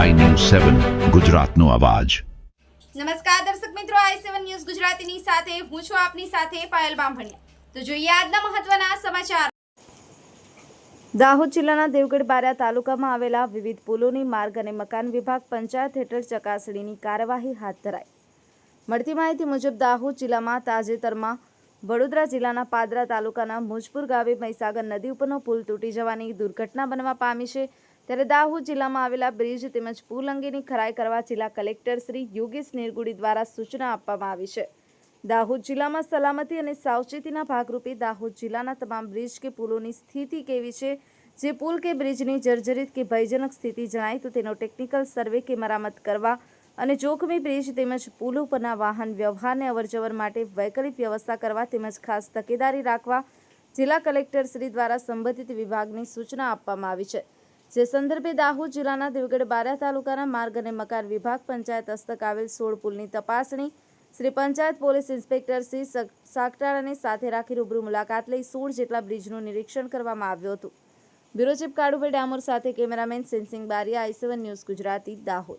સેવન ગુજરાતનો અવાજ. નમસ્કાર દર્શક મિત્રો આઈ સેવન ન્યૂઝ ગુજરાતીની સાથે હું છું આપની સાથે પાયલ બામભણિયા. તો જોઈએ આજના મહત્વના સમાચાર. દાહોદ જિલ્લાના દેવગઢ બારા તાલુકામાં આવેલા વિવિધ પુલોની માર્ગ અને મકાન વિભાગ પંચાયત હેઠળ ચકાસણીની કાર્યવાહી હાથ ધરાઈ. મળતી માહિતી મુજબ દાહોદ જિલ્લામાં તાજેતરમાં વડોદરા જિલ્લાના પાદરા તાલુકાના મુજપુર ગામે મહીસાગર નદી ઉપરનો પુલ તૂટી જવાની દુર્ઘટના બનવા પામી છે. ત્યારે દાહોદ જિલ્લામાં આવેલા બ્રિજ તેમજ પુલ અંગેની ખરાઈ કરવા જિલ્લા કલેક્ટર શ્રી યોગેશ નિરગુડી દ્વારા સૂચના આપવામાં આવી છે. દાહોદ જિલ્લામાં સલામતી અને સાવચેતીના ભાગરૂપે દાહોદ જિલ્લાના તમામ બ્રિજ કે પુલોની સ્થિતિ કેવી છે? જે પુલ કે બ્રિજની જર્જરિત કે ભયજનક સ્થિતિ જણાય તો તેનો ટેકનિકલ સર્વે કે મરામત કરવા અને જોખમી બ્રિજ તેમજ પુલો પરના વાહન વ્યવહારને અવરજવર માટે વૈકલ્પિક વ્યવસ્થા કરવા તેમજ ખાસ તકેદારી રાખવા જિલ્લા કલેક્ટર શ્રી દ્વારા સંબંધિત વિભાગની સૂચના આપવામાં આવી છે. જે સંદર્ભે દાહોદ જિલ્લાના દેવગઢ બારા તાલુકાના માર્ગ અને મકાન વિભાગ પંચાયત હસ્તક આવેલ સોળ પુલની તપાસણી શ્રી પંચાયત પોલીસ ઇન્સ્પેક્ટર શ્રી સક- સાકટાળાને સાથે રાખી રૂબરૂ મુલાકાત લઈ સોળ જેટલા બ્રિજનું નિરીક્ષણ કરવામાં આવ્યું હતું. બ્યુરો ચીફ કાળુભાઈ ડામોર સાથે cameraman Sensing Bariya, I news Gujarati, Dahod.